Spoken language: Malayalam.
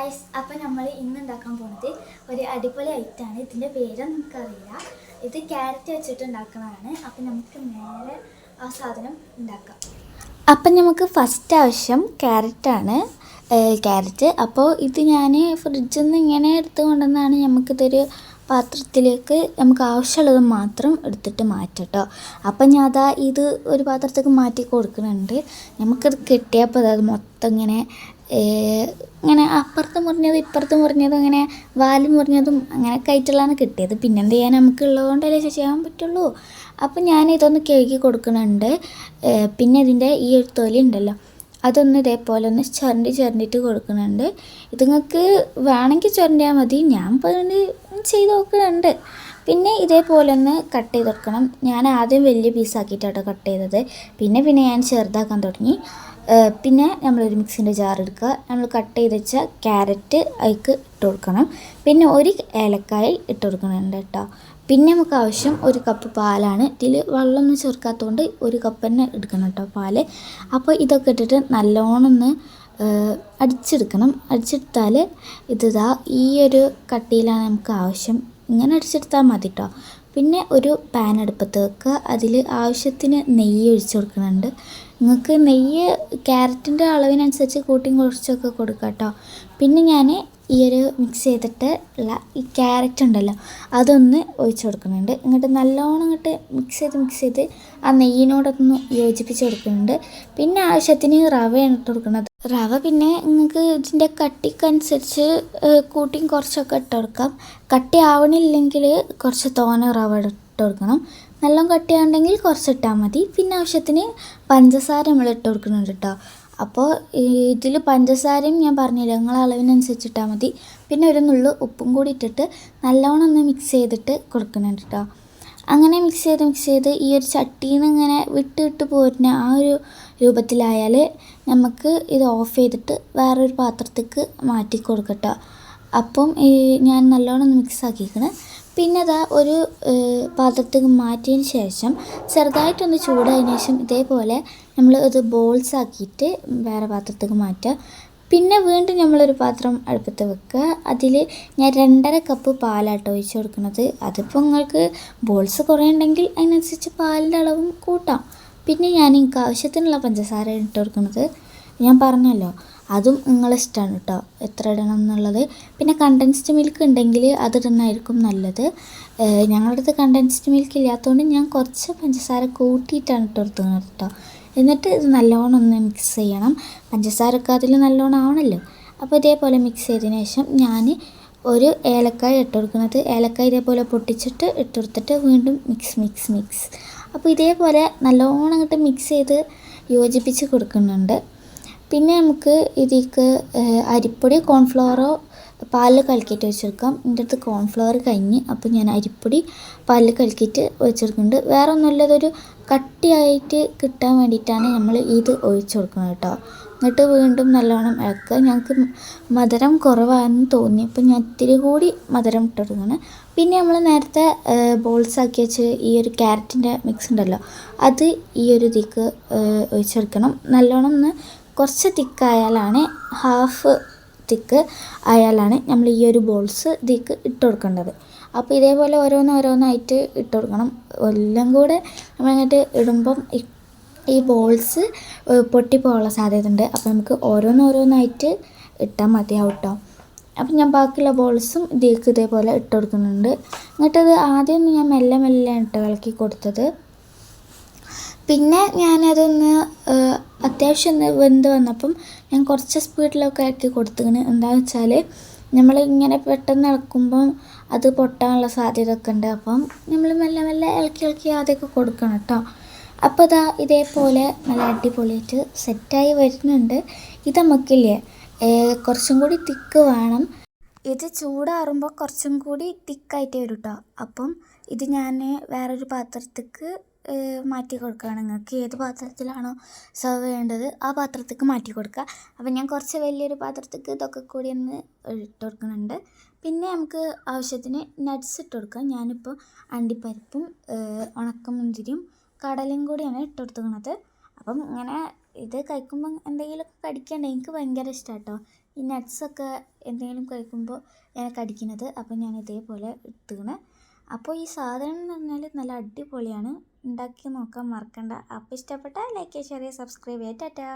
ഗായ്സ് അപ്പം നമ്മൾ ഇന്ന് ഉണ്ടാക്കാൻ പോണത് ഒരു അടിപൊളി ഐറ്റാണ് ഇതിന്റെ പേരൊന്നും നമുക്കറിയില്ല. ഇത് ക്യാരറ്റ് വെച്ചിട്ട് ഉണ്ടാക്കുന്നതാണ്. അപ്പം നമുക്ക് നേരെ ആ സാധനം ഉണ്ടാക്കാം. അപ്പം നമുക്ക് ഫസ്റ്റ് ആവശ്യം ക്യാരറ്റാണ് ക്യാരറ്റ് അപ്പോൾ ഇത് ഞാൻ ഫ്രിഡ്ജിൽ നിന്ന് ഇങ്ങനെ എടുത്തുകൊണ്ടെന്നാണ് നമുക്കിതൊരു പാത്രത്തിലേക്ക് നമുക്ക് ആവശ്യമുള്ളത് മാത്രം എടുത്തിട്ട് മാറ്റട്ടോ അപ്പം ഞാൻ അതാ ഇത് ഒരു പാത്രത്തേക്ക് മാറ്റി കൊടുക്കുന്നുണ്ട്. നമുക്കത് കിട്ടിയപ്പോൾ അത് മൊത്തം ഇങ്ങനെ ഇങ്ങനെ അപ്പുറത്ത് മുറിഞ്ഞത് ഇപ്പുറത്ത് മുറിഞ്ഞതും ഇങ്ങനെ വാൽ മുറിഞ്ഞതും അങ്ങനെ കയറ്റുള്ളതാണ് കിട്ടിയത്. പിന്നെ എന്ത് ചെയ്യാൻ നമുക്ക് ഉള്ളതുകൊണ്ടല്ലേ ചെയ്യാൻ പറ്റുള്ളൂ? അപ്പം ഞാൻ ഇതൊന്ന് കഴുകി കൊടുക്കുന്നുണ്ട്. പിന്നെ ഇതിന്റെ ഈ ഒരു തൊലി ഉണ്ടല്ലോ അതൊന്ന് ഇതേപോലെ ഒന്ന് ചുരണ്ടി ചുരണ്ടിട്ട് കൊടുക്കുന്നുണ്ട്. ഇത് നിങ്ങൾക്ക് വേണമെങ്കിൽ ചുരണ്ടിയാൽ മതി. ഞാൻ പറഞ്ഞ് ചെയ്ത് നോക്കുന്നുണ്ട്. പിന്നെ ഇതേപോലെ ഒന്ന് കട്ട് ചെയ്ത് കൊടുക്കണം ഞാൻ ആദ്യം വലിയ പീസാക്കിയിട്ടാണ് കട്ട് ചെയ്തത്. പിന്നെ പിന്നെ ഞാൻ ചെറുതാക്കാൻ തുടങ്ങി. പിന്നെ പിന്നെ നമ്മളൊരു മിക്സിന്റെ ജാർ എടുക്കുക. നമ്മൾ കട്ട് ചെയ്ത് വെച്ച ക്യാരറ്റ് അതിക്ക് ഇട്ട് കൊടുക്കണം. പിന്നെ ഒരു ഏലക്കായ ഇട്ട് കൊടുക്കുന്നുണ്ട് കേട്ടോ. പിന്നെ നമുക്ക് ആവശ്യം ഒരു കപ്പ് പാലാണ്. ഇതിൽ വെള്ളമൊന്നും ചേർക്കാത്തതുകൊണ്ട് ഒരു കപ്പ് തന്നെ എടുക്കണം കേട്ടോ പാൽ. അപ്പോൾ ഇതൊക്കെ ഇട്ടിട്ട് നല്ലോണം ഒന്ന് അടിച്ചെടുക്കണം. അടിച്ചെടുത്താൽ ഇതാ ഈ ഒരു കട്ടിയിലാണ് നമുക്ക് ആവശ്യം. ഇങ്ങനെ അടിച്ചെടുത്താൽ മതി കേട്ടോ പിന്നെ ഒരു പാൻ അടുപ്പത്ത് വെക്കുക. അതിൽ ആവശ്യത്തിന് നെയ്യ് ഒഴിച്ചു കൊടുക്കുന്നുണ്ട്. നിങ്ങൾക്ക് നെയ്യ് ക്യാരറ്റിന്റെ അളവിനനുസരിച്ച് കൂട്ടിയും കുറച്ചൊക്കെ കൊടുക്കാം കേട്ടോ പിന്നെ ഞാൻ ഈ ഒരു മിക്സ് ചെയ്തിട്ട് ഉള്ള ഈ ക്യാരറ്റ് ഉണ്ടല്ലോ അതൊന്ന് ഒഴിച്ച് കൊടുക്കുന്നുണ്ട്. എന്നിട്ട് നല്ലോണം ഇങ്ങോട്ട് മിക്സ് ചെയ്ത് മിക്സ് ചെയ്ത് ആ നെയ്യിനോടൊന്ന് യോജിപ്പിച്ച് കൊടുക്കുന്നുണ്ട്. പിന്നെ ആവശ്യത്തിന് റവയാണ് ഇട്ട് കൊടുക്കുന്നത്. റവ പിന്നെ നിങ്ങൾക്ക് ഇതിന്റെ കട്ടിക്കനുസരിച്ച് കൂട്ടിയും കുറച്ചൊക്കെ ഇട്ട് കൊടുക്കാം. കട്ടി ആവണില്ലെങ്കിൽ കുറച്ച് തോന റവ ഇട്ട് കൊടുക്കണം. നല്ല കട്ടിയാണെങ്കിൽ കുറച്ചിട്ടാൽ മതി. പിന്നെ ആവശ്യത്തിന് പഞ്ചസാര നമ്മൾ ഇട്ട് കൊടുക്കുന്നുണ്ട് കേട്ടോ അപ്പോൾ ഇതിൽ പഞ്ചസാരയും ഞാൻ പറഞ്ഞില്ല നിങ്ങളെ അളവിനനുസരിച്ചിട്ടാൽ മതി. പിന്നെ ഒരു നുള്ളു ഉപ്പും കൂടി ഇട്ടിട്ട് നല്ലോണം ഒന്ന് മിക്സ് ചെയ്തിട്ട് കൊടുക്കുന്നുണ്ട് കേട്ടോ അങ്ങനെ മിക്സ് ചെയ്ത് മിക്സ് ചെയ്ത് ഈ ഒരു ചട്ടിയിൽ നിന്ന് ഇങ്ങനെ വിട്ട് വിട്ട് പോരുന്ന ആ ഒരു രൂപത്തിലായാൽ നമുക്ക് ഇത് ഓഫ് ചെയ്തിട്ട് വേറൊരു പാത്രത്തേക്ക് മാറ്റി കൊടുക്കട്ടോ. അപ്പം ഞാൻ നല്ലോണം മിക്സ് ആക്കിയിരിക്കണം പിന്നെ അതാ ഒരു പാത്രത്തേക്ക് മാറ്റിയതിന് ശേഷം ചെറുതായിട്ടൊന്ന് ചൂടായതിനു ശേഷം ഇതേപോലെ നമ്മൾ ഇത് ബോൾസ് ആക്കിയിട്ട് വേറെ പാത്രത്തേക്ക് മാറ്റുക. പിന്നെ വീണ്ടും നമ്മളൊരു പാത്രം അടുപ്പത്ത് വെക്കുക. അതിൽ ഞാൻ രണ്ടര കപ്പ് പാലാട്ടോ ഒഴിച്ച് കൊടുക്കുന്നത് അതിപ്പോൾ നിങ്ങൾക്ക് ബോൾസ് കുറേ ഉണ്ടെങ്കിൽ അതിനനുസരിച്ച് പാലിന്റെ അളവും കൂട്ടാം. പിന്നെ ഞാൻ എനിക്ക് ആവശ്യത്തിനുള്ള പഞ്ചസാര ഇട്ട് കൊടുക്കുന്നത് ഞാൻ പറഞ്ഞല്ലോ അതും നിങ്ങളെ ഇഷ്ടമാണ് കേട്ടോ എത്ര ഇടണം എന്നുള്ളത്. പിന്നെ കണ്ടൻസ്ഡ് മിൽക്ക് ഉണ്ടെങ്കിൽ അത് ഇടുന്നതായിരിക്കും നല്ലത്. ഞങ്ങളുടെ അടുത്ത് കണ്ടൻസ്ഡ് മിൽക്ക് ഇല്ലാത്തതുകൊണ്ട് ഞാൻ കുറച്ച് പഞ്ചസാര കൂട്ടിയിട്ടാണ് ഇട്ട് കൊടുക്കുന്നത് കേട്ടോ എന്നിട്ട് ഇത് നല്ലോണം ഒന്ന് മിക്സ് ചെയ്യണം. പഞ്ചസാരയൊക്കെ അതിൽ നല്ലോണം ആവണല്ലോ. അപ്പോൾ ഇതേപോലെ മിക്സ് ചെയ്തതിന് ശേഷം ഞാൻ ഒരു ഏലക്കായ ഇട്ട് കൊടുക്കുന്നത്. ഏലക്കായ ഇതേപോലെ പൊട്ടിച്ചിട്ട് ഇട്ട് കൊടുത്തിട്ട് വീണ്ടും മിക്സ് മിക്സ് മിക്സ് അപ്പോൾ ഇതേപോലെ നല്ലോണം അങ്ങോട്ട് മിക്സ് ചെയ്ത് യോജിപ്പിച്ച് കൊടുക്കുന്നുണ്ട്. പിന്നെ നമുക്ക് ഇതിലേക്ക് അരിപ്പൊടി കോൺഫ്ലവറോ പാലിൽ കലക്കിയിട്ട് വെച്ചെടുക്കാം. എന്റെ അടുത്ത് കോൺഫ്ലവർ കഴിഞ്ഞ് അപ്പോൾ ഞാൻ അരിപ്പൊടി പാലിൽ കലക്കിയിട്ട് വെച്ചെടുക്കുന്നുണ്ട്. വേറെ ഒന്നുമില്ല കട്ടിയായിട്ട് കിട്ടാൻ വേണ്ടിയിട്ടാണ് നമ്മൾ ഇത് ഒഴിച്ചു കൊടുക്കുന്നത് കേട്ടോ. എന്നിട്ട് വീണ്ടും നല്ലോണം ഇളക്കുക. ഞങ്ങൾക്ക് മധുരം കുറവാണെന്ന് തോന്നി. അപ്പോൾ ഞാൻ ഇത്തിരി കൂടി മധുരം ഇട്ട് കൊടുക്കുകയാണ്. പിന്നെ നമ്മൾ നേരത്തെ ബോൾസ് ആക്കി വെച്ച് ഈ ഒരു ക്യാരറ്റിന്റെ മിക്സ് ഉണ്ടല്ലോ അത് ഈ ഒരു ഇതിക്ക് ഒഴിച്ചെടുക്കണം. നല്ലോണം ഒന്ന് കുറച്ച് തിക്കായാലാണ് ഹാഫ് തിക്ക് ആയാലാണ് നമ്മൾ ഈ ഒരു ബോൾസ് ഇതിക്ക് ഇട്ട് കൊടുക്കേണ്ടത്. അപ്പോൾ ഇതേപോലെ ഓരോന്ന് ഓരോന്നായിട്ട് ഇട്ട് കൊടുക്കണം. എല്ലാം കൂടെ നമ്മളിങ്ങോട്ട് ഇടുമ്പം ഈ- ബോൾസ് പൊട്ടിപ്പോകാനുള്ള സാധ്യത ഉണ്ട്. അപ്പോൾ നമുക്ക് ഓരോന്ന് ഓരോന്നായിട്ട് ഇട്ടാൽ മതിയാവും കേട്ടോ അപ്പം ഞാൻ ബാക്കിയുള്ള ബോൾസും ഇതിലേക്ക് ഇതേപോലെ ഇട്ട് കൊടുക്കുന്നുണ്ട്. എന്നിട്ടത് ആദ്യം ഞാൻ മെല്ലെ മെല്ലെ ഇട്ട് ഇളക്കി കൊടുത്തത്. പിന്നെ ഞാനതൊന്ന് അത്യാവശ്യം ഒന്ന് വെന്ത് വന്നപ്പം ഞാൻ കുറച്ച് സ്പീഡിലൊക്കെ ആക്കി കൊടുത്തിങ്ങനെ എന്താണെന്ന് വെച്ചാൽ നമ്മൾ ഇങ്ങനെ പെട്ടെന്ന് ഇളക്കുമ്പം അത് പൊട്ടാനുള്ള സാധ്യത ഒക്കെ ഉണ്ട്. അപ്പം നമ്മൾ മെല്ലെ മെല്ലെ ഇളക്കി ഇളക്കി ആദ്യമൊക്കെ കൊടുക്കണം കേട്ടോ അപ്പോൾ ഇതാ ഇതേപോലെ നല്ല അടിപൊളിയായിട്ട് സെറ്റായി വരുന്നുണ്ട്. ഇത് നമുക്കില്ലേ കുറച്ചും കൂടി തിക്ക് വേണം. ഇത് ചൂടാറുമ്പോൾ കുറച്ചും കൂടി തിക്കായിട്ട് വരും കേട്ടോ അപ്പം ഇത് ഞാൻ വേറൊരു പാത്രത്തേക്ക് മാറ്റി കൊടുക്കുകയാണ്. നിങ്ങൾക്ക് ഏത് പാത്രത്തിലാണോ സെർവ് ചെയ്യേണ്ടത് ആ പാത്രത്തേക്ക് മാറ്റി കൊടുക്കുക. അപ്പം ഞാൻ കുറച്ച് വലിയൊരു പാത്രത്തേക്ക് ഇതൊക്കെ കൂടി ഒന്ന് ഇട്ട് കൊടുക്കുന്നുണ്ട്. പിന്നെ നമുക്ക് ആവശ്യത്തിന് നട്ട്സ് ഇട്ട് കൊടുക്കാം. ഞാനിപ്പോൾ അണ്ടിപ്പരിപ്പും ഉണക്കമുന്തിരിയും കടലയും കൂടിയാണ് ഇട്ട് കൊടുത്തുക്കുന്നത് അപ്പം ഇങ്ങനെ ഇത് കഴിക്കുമ്പോൾ എന്തെങ്കിലുമൊക്കെ കടിക്കണ്ടേ. എനിക്ക് ഭയങ്കര ഇഷ്ടമാണ് കേട്ടോ ഈ നട്ട്സൊക്കെ എന്തെങ്കിലും കഴിക്കുമ്പോൾ ഞാൻ കടിക്കുന്നത്. അപ്പം ഞാൻ ഇതേപോലെ എടുത്തുകണ് അപ്പോൾ ഈ സാധനം എന്ന് പറഞ്ഞാൽ നല്ല അടിപൊളിയാണ്. ഉണ്ടാക്കി നോക്കാൻ മറക്കണ്ട. അപ്പോൾ ഇഷ്ടപ്പെട്ട ലൈക്ക് ഷെയർ സബ്സ്ക്രൈബ് ചെയ്യുക ടാറ്റാ.